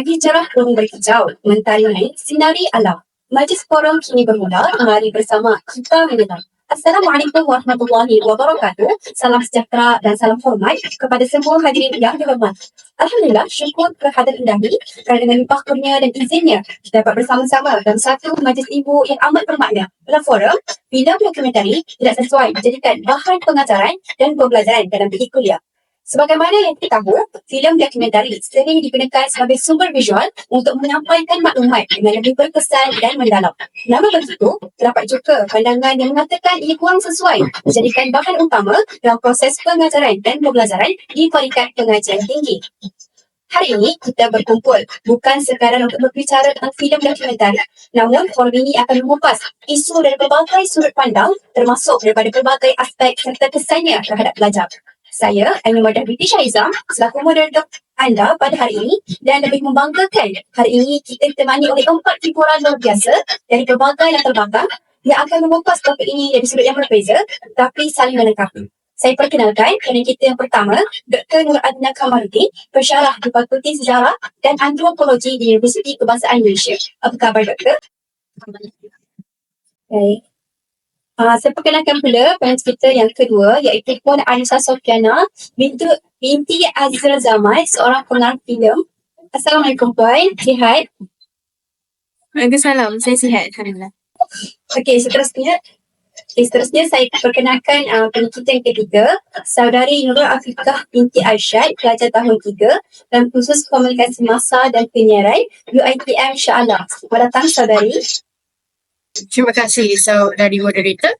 Pagi cerah belum berhijau, mentari naik, sinari alam. Majlis forum kini bermula, mari bersama kita mengenal. Assalamualaikum warahmatullahi wabarakatuh. Salam sejahtera dan salam hormat kepada semua hadirin yang dihormati. Alhamdulillah, syukur kehadiran ilahi kerana dengan limpah kurnia dan izinnya kita dapat bersama-sama dalam satu majlis ilmu yang amat bermakna. Dalam forum, filem dokumentari tidak sesuai dijadikan bahan pengajaran dan pembelajaran dalam bilik kuliah. Sebagaimana yang kita tahu, filem dokumentari sering digunakan sebagai sumber visual untuk menyampaikan maklumat dengan lebih berkesan dan mendalam. Namun begitu, terdapat juga pandangan yang mengatakan ia kurang sesuai dijadikan bahan utama dalam proses pengajaran dan pembelajaran di peringkat pengajian tinggi. Hari ini kita berkumpul bukan sekadar untuk berbicara tentang filem dokumentari. Namun forum ini akan mengupas isu dari berbagai sudut pandang termasuk daripada berbagai aspek serta kesannya terhadap pelajar. Saya, Aina Madah Binti Syaizam, selaku moderator anda pada hari ini dan lebih membanggakan hari ini kita ditemani oleh empat hiburan luar biasa dari berbagai latar belakang yang akan mengupas topik ini dari sudut yang berbeza tapi saling melengkapi. Saya perkenalkan kerana kita yang pertama, Dr. Nur Adna Kamaruddin, pensyarah di Fakulti Sejarah dan Antropologi di Universiti Kebangsaan Malaysia. Apa khabar, Doktor? Baik. Uh, saya perkenalkan pula panel kita yang kedua iaitu Puan Anissa Sofiana binti, binti Azra Zamai, seorang pengarah filem. Assalamualaikum Puan, sihat? Waalaikumsalam, saya sihat. Alhamdulillah. Okey, seterusnya Okay, seterusnya saya perkenalkan uh, panel kita yang ketiga, Saudari Nurul Afiqah binti Arsyad, pelajar tahun 3 dalam khusus komunikasi masa dan penyiaran UITM Shah Alam. Selamat datang Saudari. Terima kasih saudari moderator.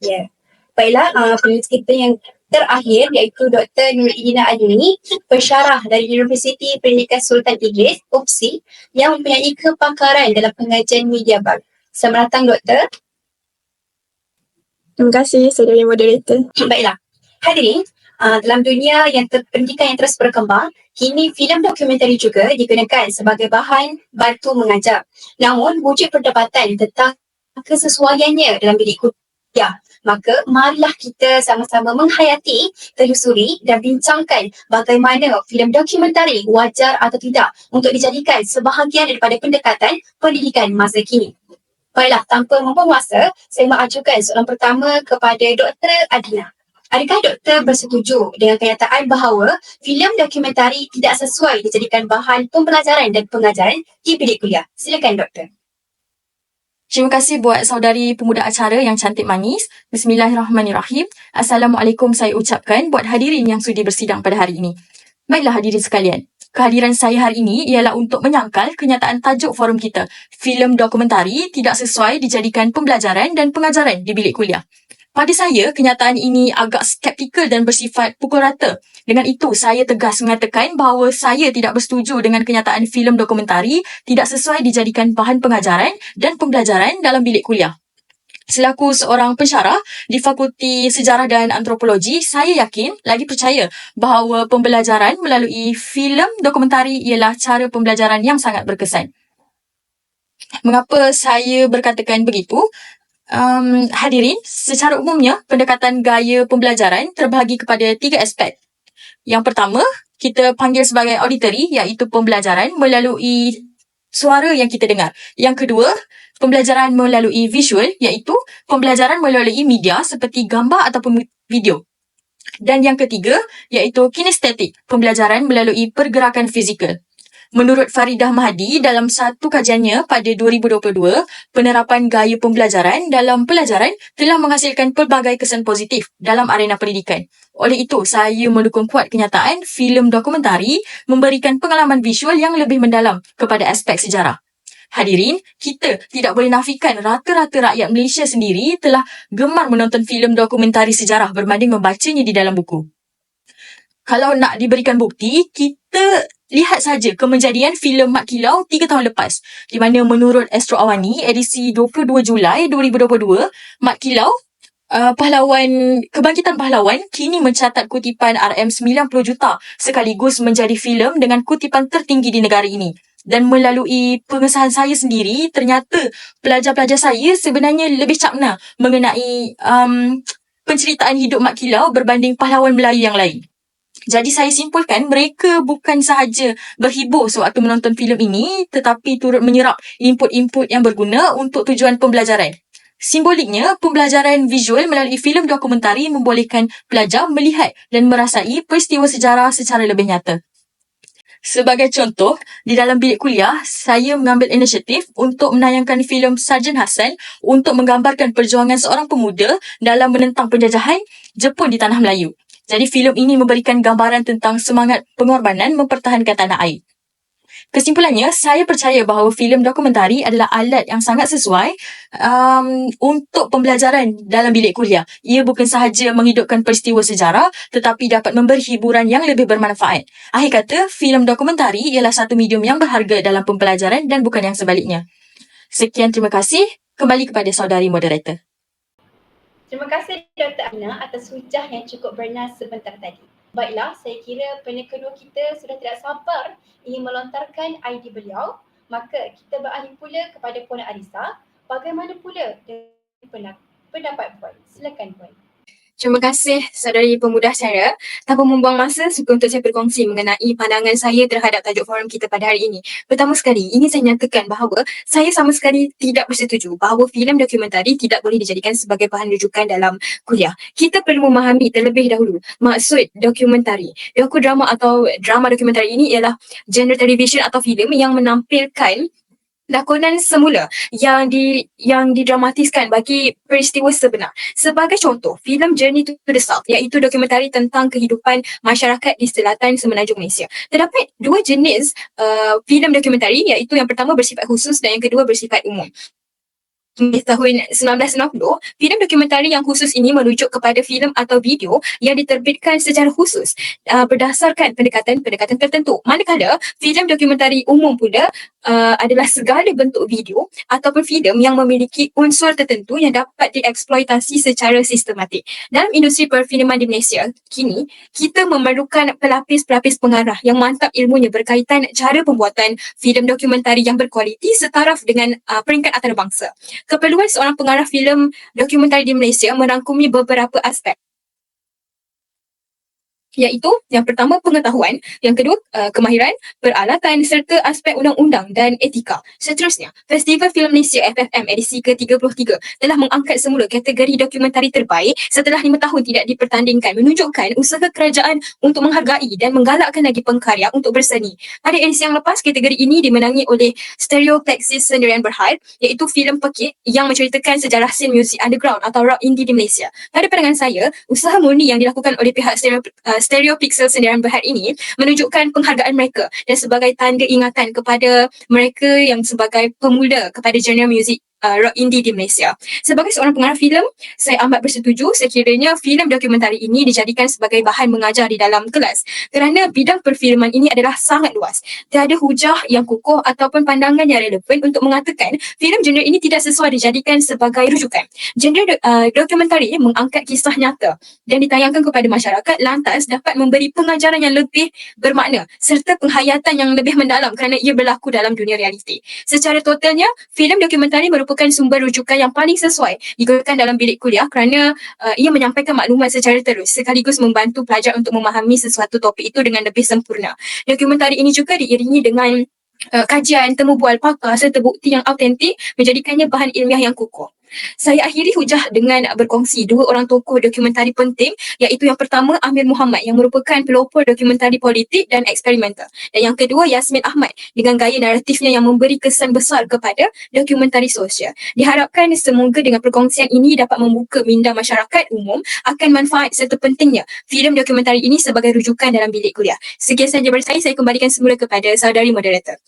Ya. Yeah. Baiklah, uh, penulis kita yang terakhir iaitu Dr. Nurina Adini, pensyarah dari Universiti Pendidikan Sultan Idris, UPSI, yang mempunyai kepakaran dalam pengajian media baru. Selamat datang, Doktor. Terima kasih, saudari moderator. Baiklah. Hadirin, uh, dalam dunia yang ter- pendidikan yang terus berkembang, kini filem dokumentari juga digunakan sebagai bahan bantu mengajar. Namun, wujud perdebatan tentang kesesuaiannya dalam bilik kuliah. Maka, marilah kita sama-sama menghayati, telusuri dan bincangkan bagaimana filem dokumentari wajar atau tidak untuk dijadikan sebahagian daripada pendekatan pendidikan masa kini. Baiklah, tanpa membuang masa, saya mengajukan soalan pertama kepada Dr. Adina. Adakah doktor bersetuju dengan kenyataan bahawa filem dokumentari tidak sesuai dijadikan bahan pembelajaran dan pengajaran di bilik kuliah? Silakan doktor. Terima kasih buat saudari pemuda acara yang cantik manis. Bismillahirrahmanirrahim. Assalamualaikum saya ucapkan buat hadirin yang sudi bersidang pada hari ini. Baiklah hadirin sekalian. Kehadiran saya hari ini ialah untuk menyangkal kenyataan tajuk forum kita. Filem dokumentari tidak sesuai dijadikan pembelajaran dan pengajaran di bilik kuliah. Pada saya, kenyataan ini agak skeptikal dan bersifat pukul rata. Dengan itu, saya tegas mengatakan bahawa saya tidak bersetuju dengan kenyataan filem dokumentari tidak sesuai dijadikan bahan pengajaran dan pembelajaran dalam bilik kuliah. Selaku seorang pensyarah di Fakulti Sejarah dan Antropologi, saya yakin lagi percaya bahawa pembelajaran melalui filem dokumentari ialah cara pembelajaran yang sangat berkesan. Mengapa saya berkatakan begitu? Um, hadirin, secara umumnya pendekatan gaya pembelajaran terbahagi kepada tiga aspek. Yang pertama, kita panggil sebagai auditory iaitu pembelajaran melalui suara yang kita dengar. Yang kedua, pembelajaran melalui visual iaitu pembelajaran melalui media seperti gambar ataupun video. Dan yang ketiga iaitu kinestetik, pembelajaran melalui pergerakan fizikal. Menurut Faridah Mahdi dalam satu kajiannya pada 2022, penerapan gaya pembelajaran dalam pelajaran telah menghasilkan pelbagai kesan positif dalam arena pendidikan. Oleh itu, saya mendukung kuat kenyataan filem dokumentari memberikan pengalaman visual yang lebih mendalam kepada aspek sejarah. Hadirin, kita tidak boleh nafikan rata-rata rakyat Malaysia sendiri telah gemar menonton filem dokumentari sejarah berbanding membacanya di dalam buku. Kalau nak diberikan bukti, kita lihat saja kemejadian filem Mat Kilau 3 tahun lepas. Di mana menurut Astro Awani, edisi 22 Julai 2022, Mat Kilau Uh, pahlawan kebangkitan pahlawan kini mencatat kutipan RM90 juta sekaligus menjadi filem dengan kutipan tertinggi di negara ini dan melalui pengesahan saya sendiri ternyata pelajar-pelajar saya sebenarnya lebih cakna mengenai um, penceritaan hidup Mat Kilau berbanding pahlawan Melayu yang lain Jadi saya simpulkan mereka bukan sahaja berhibur sewaktu menonton filem ini tetapi turut menyerap input-input yang berguna untuk tujuan pembelajaran. Simboliknya, pembelajaran visual melalui filem dokumentari membolehkan pelajar melihat dan merasai peristiwa sejarah secara lebih nyata. Sebagai contoh, di dalam bilik kuliah, saya mengambil inisiatif untuk menayangkan filem Sarjan Hassan untuk menggambarkan perjuangan seorang pemuda dalam menentang penjajahan Jepun di tanah Melayu. Jadi filem ini memberikan gambaran tentang semangat pengorbanan mempertahankan tanah air. Kesimpulannya, saya percaya bahawa filem dokumentari adalah alat yang sangat sesuai um, untuk pembelajaran dalam bilik kuliah. Ia bukan sahaja menghidupkan peristiwa sejarah tetapi dapat memberi hiburan yang lebih bermanfaat. Akhir kata, filem dokumentari ialah satu medium yang berharga dalam pembelajaran dan bukan yang sebaliknya. Sekian, terima kasih. Kembali kepada saudari moderator. Terima kasih Dr. Amina atas hujah yang cukup bernas sebentar tadi. Baiklah, saya kira peneka kedua kita sudah tidak sabar ingin melontarkan idea beliau. Maka kita beralih pula kepada Puan Arisa. Bagaimana pula pendapat Puan? Silakan Puan. Terima kasih saudari pemuda saya. Tanpa membuang masa, suka untuk saya berkongsi mengenai pandangan saya terhadap tajuk forum kita pada hari ini. Pertama sekali, ingin saya nyatakan bahawa saya sama sekali tidak bersetuju bahawa filem dokumentari tidak boleh dijadikan sebagai bahan rujukan dalam kuliah. Kita perlu memahami terlebih dahulu maksud dokumentari. Dokudrama atau drama dokumentari ini ialah genre television atau filem yang menampilkan lakonan semula yang di yang didramatiskan bagi peristiwa sebenar. Sebagai contoh, filem Journey to the South iaitu dokumentari tentang kehidupan masyarakat di selatan semenanjung Malaysia. Terdapat dua jenis uh, filem dokumentari iaitu yang pertama bersifat khusus dan yang kedua bersifat umum di tahun 1990, filem dokumentari yang khusus ini merujuk kepada filem atau video yang diterbitkan secara khusus uh, berdasarkan pendekatan-pendekatan tertentu. Manakala filem dokumentari umum pula uh, adalah segala bentuk video ataupun filem yang memiliki unsur tertentu yang dapat dieksploitasi secara sistematik. Dalam industri perfilman di Malaysia, kini kita memerlukan pelapis-pelapis pengarah yang mantap ilmunya berkaitan cara pembuatan filem dokumentari yang berkualiti setaraf dengan uh, peringkat antarabangsa. Keperluan seorang pengarah filem dokumentari di Malaysia merangkumi beberapa aspek iaitu yang pertama pengetahuan, yang kedua uh, kemahiran, peralatan serta aspek undang-undang dan etika. Seterusnya, Festival Film Malaysia FFM edisi ke-33 telah mengangkat semula kategori dokumentari terbaik setelah lima tahun tidak dipertandingkan menunjukkan usaha kerajaan untuk menghargai dan menggalakkan lagi pengkarya untuk berseni. Pada edisi yang lepas, kategori ini dimenangi oleh Stereoplexis Sendirian Berhad iaitu filem pekik yang menceritakan sejarah scene muzik underground atau rock indie di Malaysia. Pada pandangan saya, usaha murni yang dilakukan oleh pihak stereo, uh, stereo pixel sendirian berhad ini menunjukkan penghargaan mereka dan sebagai tanda ingatan kepada mereka yang sebagai pemuda kepada genre muzik uh, rock indie di Malaysia. Sebagai seorang pengarah filem, saya amat bersetuju sekiranya filem dokumentari ini dijadikan sebagai bahan mengajar di dalam kelas kerana bidang perfilman ini adalah sangat luas. Tiada hujah yang kukuh ataupun pandangan yang relevan untuk mengatakan filem genre ini tidak sesuai dijadikan sebagai rujukan. Genre do, uh, dokumentari mengangkat kisah nyata dan ditayangkan kepada masyarakat lantas dapat memberi pengajaran yang lebih bermakna serta penghayatan yang lebih mendalam kerana ia berlaku dalam dunia realiti. Secara totalnya, filem dokumentari merupakan merupakan sumber rujukan yang paling sesuai digunakan dalam bilik kuliah kerana uh, ia menyampaikan maklumat secara terus sekaligus membantu pelajar untuk memahami sesuatu topik itu dengan lebih sempurna. Dokumentari ini juga diiringi dengan uh, kajian, temu bual pakar serta bukti yang autentik menjadikannya bahan ilmiah yang kukuh. Saya akhiri hujah dengan berkongsi dua orang tokoh dokumentari penting iaitu yang pertama Amir Muhammad yang merupakan pelopor dokumentari politik dan eksperimental dan yang kedua Yasmin Ahmad dengan gaya naratifnya yang memberi kesan besar kepada dokumentari sosial. Diharapkan semoga dengan perkongsian ini dapat membuka minda masyarakat umum akan manfaat serta pentingnya filem dokumentari ini sebagai rujukan dalam bilik kuliah. Sekian sahaja dari saya, saya kembalikan semula kepada saudari moderator.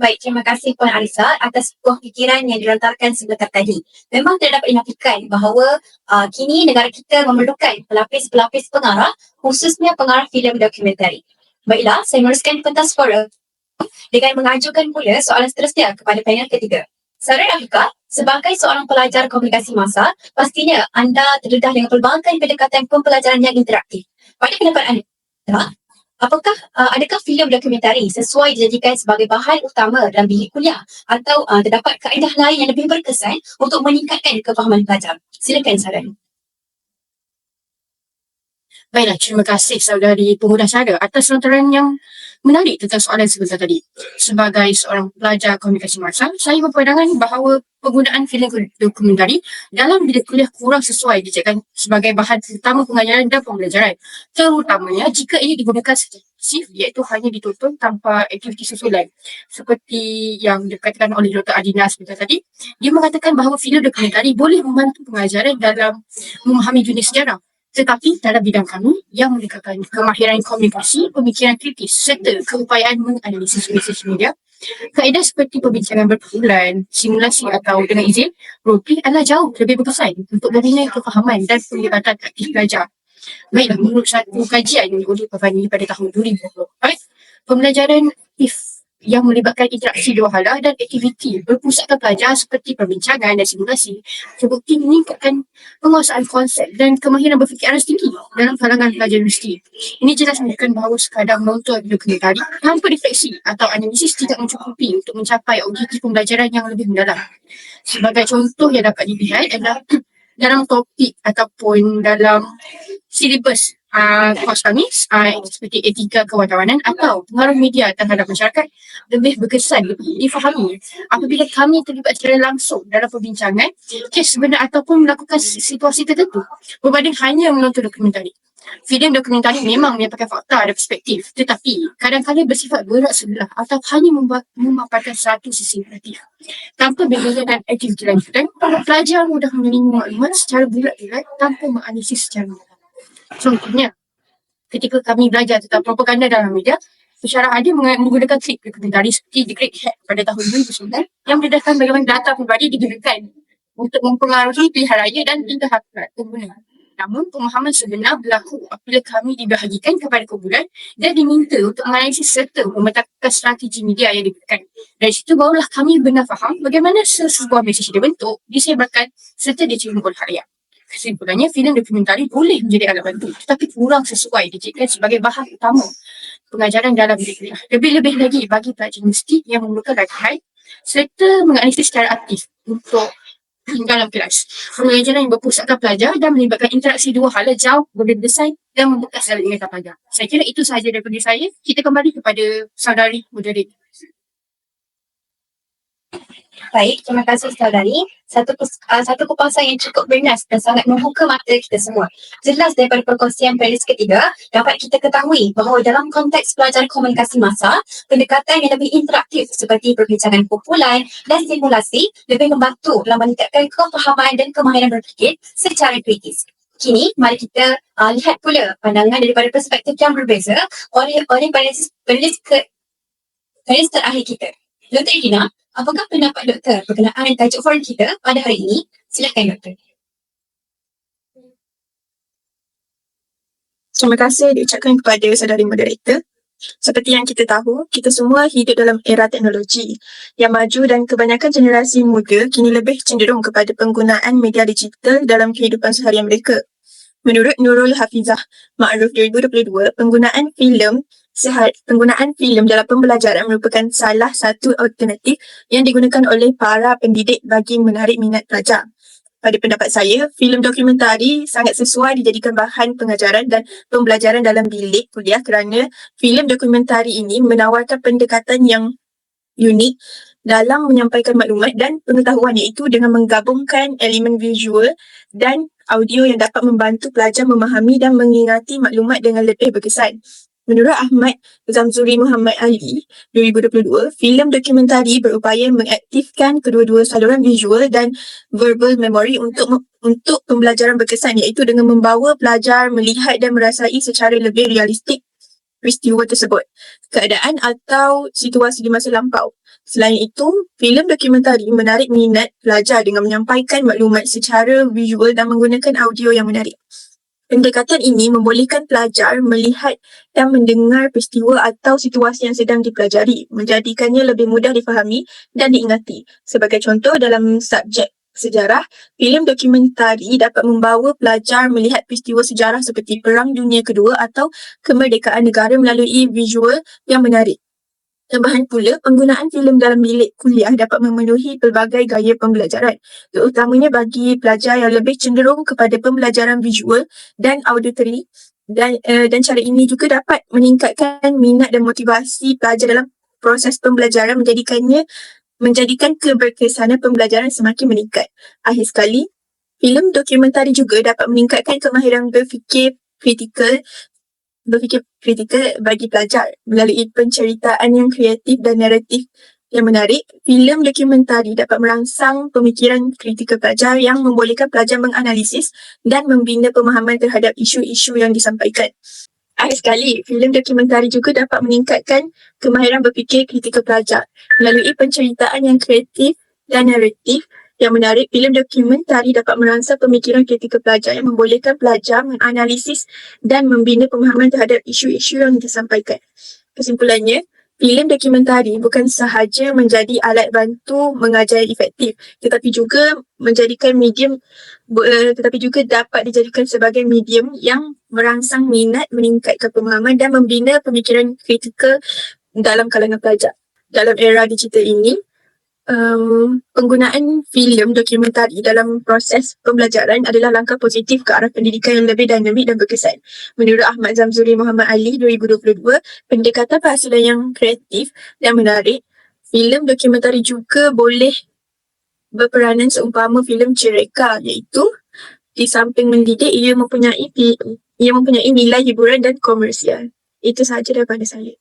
Baik, terima kasih Puan Arisa atas buah fikiran yang dilontarkan sebentar tadi. Memang tidak dapat dinafikan bahawa uh, kini negara kita memerlukan pelapis-pelapis pengarah, khususnya pengarah filem dokumentari. Baiklah, saya meneruskan pentas forum dengan mengajukan pula soalan seterusnya kepada panel ketiga. Saudara Afika, sebagai seorang pelajar komunikasi masa, pastinya anda terdedah dengan pelbagai pendekatan pembelajaran yang interaktif. Pada pendapat anda, apakah uh, adakah filem dokumentari sesuai dijadikan sebagai bahan utama dalam bilik kuliah atau uh, terdapat kaedah lain yang lebih berkesan untuk meningkatkan kefahaman pelajar? Silakan Saran. Baiklah, terima kasih saudari pengguna cara atas lontaran yang menarik tentang soalan sebentar tadi. Sebagai seorang pelajar komunikasi masa, saya berpandangan bahawa penggunaan filem dokumentari dalam bilik kuliah kurang sesuai dijadikan sebagai bahan utama pengajaran dan pembelajaran. Terutamanya jika ini digunakan secara pasif iaitu hanya ditonton tanpa aktiviti susulan. Seperti yang dikatakan oleh Dr. Adina sebentar tadi, dia mengatakan bahawa filem dokumentari boleh membantu pengajaran dalam memahami dunia sejarah. Tetapi dalam bidang kami yang meningkatkan kemahiran komunikasi, pemikiran kritis serta keupayaan menganalisis mesej media, kaedah seperti perbincangan berkumpulan, simulasi atau dengan izin, roleplay adalah jauh lebih berkesan untuk membina kefahaman dan penglibatan aktif pelajar. Baiklah, menurut satu kajian oleh Pavani pada tahun 2024, pembelajaran aktif yang melibatkan interaksi dua hala dan aktiviti berpusatkan pelajar seperti perbincangan dan simulasi terbukti meningkatkan penguasaan konsep dan kemahiran berfikir aras tinggi dalam kalangan pelajar universiti. Ini jelas menunjukkan bahawa sekadar menonton dokumentari tanpa refleksi atau analisis tidak mencukupi untuk mencapai objektif pembelajaran yang lebih mendalam. Sebagai contoh yang dapat dilihat adalah dalam topik ataupun dalam silibus uh, kos kami uh, seperti etika kewartawanan atau pengaruh media terhadap masyarakat lebih berkesan, lebih difahami apabila kami terlibat secara langsung dalam perbincangan kes sebenar ataupun melakukan situasi tertentu berbanding hanya menonton dokumentari. Filem dokumentari memang menyampaikan fakta dan perspektif tetapi kadang-kadang bersifat berat sebelah atau hanya memaparkan satu sisi naratif. Tanpa berbeza dan aktiviti lanjutan, pelajar mudah menerima maklumat secara bulat-bulat tanpa menganalisis secara mendalam. Contohnya, ketika kami belajar tentang propaganda dalam media, secara adil meng- menggunakan klip dokumentari seperti The Great Hack pada tahun 2009 yang mendedahkan bagaimana data pribadi digunakan untuk mempengaruhi pilihan raya dan tingkah hak pengguna. Namun pemahaman sebenar berlaku apabila kami dibahagikan kepada kumpulan dan diminta untuk menganalisis serta memetakan strategi media yang diberikan. Dari situ barulah kami benar faham bagaimana sesebuah mesej dibentuk, disebarkan serta diterima oleh rakyat. Kesimpulannya, filem dokumentari boleh menjadi alat bantu tetapi kurang sesuai dijadikan sebagai bahan utama pengajaran dalam kuliah. Lebih-lebih lagi bagi pelajar universiti yang memerlukan latihan serta menganalisis secara aktif untuk dalam kelas. Pengajaran yang berpusatkan pelajar dan melibatkan interaksi dua hala jauh lebih besar dan membekas dalam ingatan pelajar. Saya kira itu sahaja daripada saya. Kita kembali kepada saudari moderator. Baik, terima kasih saudari. Satu uh, satu kupasan yang cukup bernas dan sangat membuka mata kita semua. Jelas daripada perkongsian playlist ketiga, dapat kita ketahui bahawa dalam konteks pelajaran komunikasi masa, pendekatan yang lebih interaktif seperti perbincangan kumpulan dan simulasi lebih membantu dalam meningkatkan kefahaman dan kemahiran berfikir secara kritis. Kini, mari kita uh, lihat pula pandangan daripada perspektif yang berbeza oleh oleh panelis ke panelis terakhir kita. Dr. Gina, apakah pendapat doktor berkenaan tajuk forum kita pada hari ini? Silakan doktor. Terima kasih diucapkan kepada saudari moderator. Seperti yang kita tahu, kita semua hidup dalam era teknologi yang maju dan kebanyakan generasi muda kini lebih cenderung kepada penggunaan media digital dalam kehidupan seharian mereka. Menurut Nurul Hafizah Ma'ruf 2022, penggunaan filem sehari, penggunaan filem dalam pembelajaran merupakan salah satu alternatif yang digunakan oleh para pendidik bagi menarik minat pelajar. Pada pendapat saya, filem dokumentari sangat sesuai dijadikan bahan pengajaran dan pembelajaran dalam bilik kuliah kerana filem dokumentari ini menawarkan pendekatan yang unik dalam menyampaikan maklumat dan pengetahuan iaitu dengan menggabungkan elemen visual dan audio yang dapat membantu pelajar memahami dan mengingati maklumat dengan lebih berkesan. Menurut Ahmad Zamzuri Muhammad Ali 2022, filem dokumentari berupaya mengaktifkan kedua-dua saluran visual dan verbal memory untuk untuk pembelajaran berkesan iaitu dengan membawa pelajar melihat dan merasai secara lebih realistik peristiwa tersebut, keadaan atau situasi di masa lampau. Selain itu, filem dokumentari menarik minat pelajar dengan menyampaikan maklumat secara visual dan menggunakan audio yang menarik. Pendekatan ini membolehkan pelajar melihat dan mendengar peristiwa atau situasi yang sedang dipelajari, menjadikannya lebih mudah difahami dan diingati. Sebagai contoh dalam subjek sejarah, filem dokumentari dapat membawa pelajar melihat peristiwa sejarah seperti Perang Dunia Kedua atau kemerdekaan negara melalui visual yang menarik. Tambahan pula, penggunaan filem dalam bilik kuliah dapat memenuhi pelbagai gaya pembelajaran, terutamanya bagi pelajar yang lebih cenderung kepada pembelajaran visual dan auditory dan uh, dan cara ini juga dapat meningkatkan minat dan motivasi pelajar dalam proses pembelajaran menjadikannya menjadikan keberkesanan pembelajaran semakin meningkat. Akhir sekali, filem dokumentari juga dapat meningkatkan kemahiran berfikir kritikal berfikir kritikal bagi pelajar melalui penceritaan yang kreatif dan naratif yang menarik. Filem dokumentari dapat merangsang pemikiran kritikal pelajar yang membolehkan pelajar menganalisis dan membina pemahaman terhadap isu-isu yang disampaikan. Akhir sekali, filem dokumentari juga dapat meningkatkan kemahiran berfikir kritikal pelajar melalui penceritaan yang kreatif dan naratif yang menarik. Filem dokumentari dapat merangsang pemikiran kritikal pelajar yang membolehkan pelajar menganalisis dan membina pemahaman terhadap isu-isu yang disampaikan. Kesimpulannya, filem dokumentari bukan sahaja menjadi alat bantu mengajar efektif tetapi juga menjadikan medium uh, tetapi juga dapat dijadikan sebagai medium yang merangsang minat, meningkatkan pemahaman dan membina pemikiran kritikal dalam kalangan pelajar. Dalam era digital ini, um, penggunaan filem dokumentari dalam proses pembelajaran adalah langkah positif ke arah pendidikan yang lebih dinamik dan berkesan. Menurut Ahmad Zamzuri Muhammad Ali 2022, pendekatan perhasilan yang kreatif dan menarik, filem dokumentari juga boleh berperanan seumpama filem cereka iaitu di samping mendidik ia mempunyai ia mempunyai nilai hiburan dan komersial. Itu sahaja daripada saya.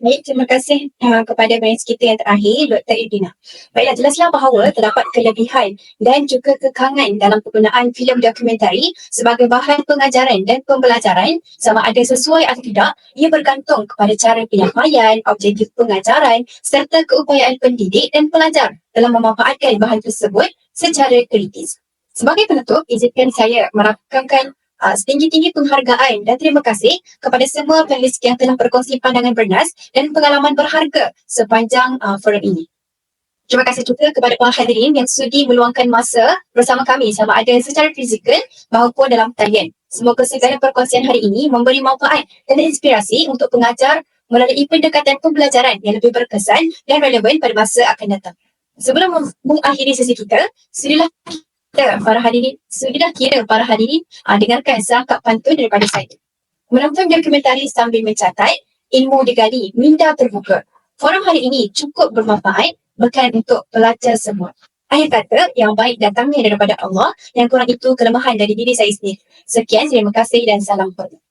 Baik, terima kasih uh, kepada panelis kita yang terakhir, Dr. Idina. Baiklah, jelaslah bahawa terdapat kelebihan dan juga kekangan dalam penggunaan filem dokumentari sebagai bahan pengajaran dan pembelajaran sama ada sesuai atau tidak, ia bergantung kepada cara penyampaian, objektif pengajaran serta keupayaan pendidik dan pelajar dalam memanfaatkan bahan tersebut secara kritis. Sebagai penutup, izinkan saya merakamkan uh, setinggi-tinggi penghargaan dan terima kasih kepada semua panelis yang telah berkongsi pandangan bernas dan pengalaman berharga sepanjang uh, forum ini. Terima kasih juga kepada para hadirin yang sudi meluangkan masa bersama kami sama ada secara fizikal maupun dalam talian. Semoga segala perkongsian hari ini memberi manfaat dan inspirasi untuk pengajar melalui pendekatan pembelajaran yang lebih berkesan dan relevan pada masa akan datang. Sebelum mengakhiri sesi kita, sudilah kita para hadirin sudah kira para hadirin uh, dengarkan sangkap pantun daripada saya. Menonton dokumentari sambil mencatat, ilmu digali, minda terbuka. Forum hari ini cukup bermanfaat bukan untuk pelajar semua. Akhir kata, yang baik datangnya daripada Allah, yang kurang itu kelemahan dari diri saya sendiri. Sekian, terima kasih dan salam hormat.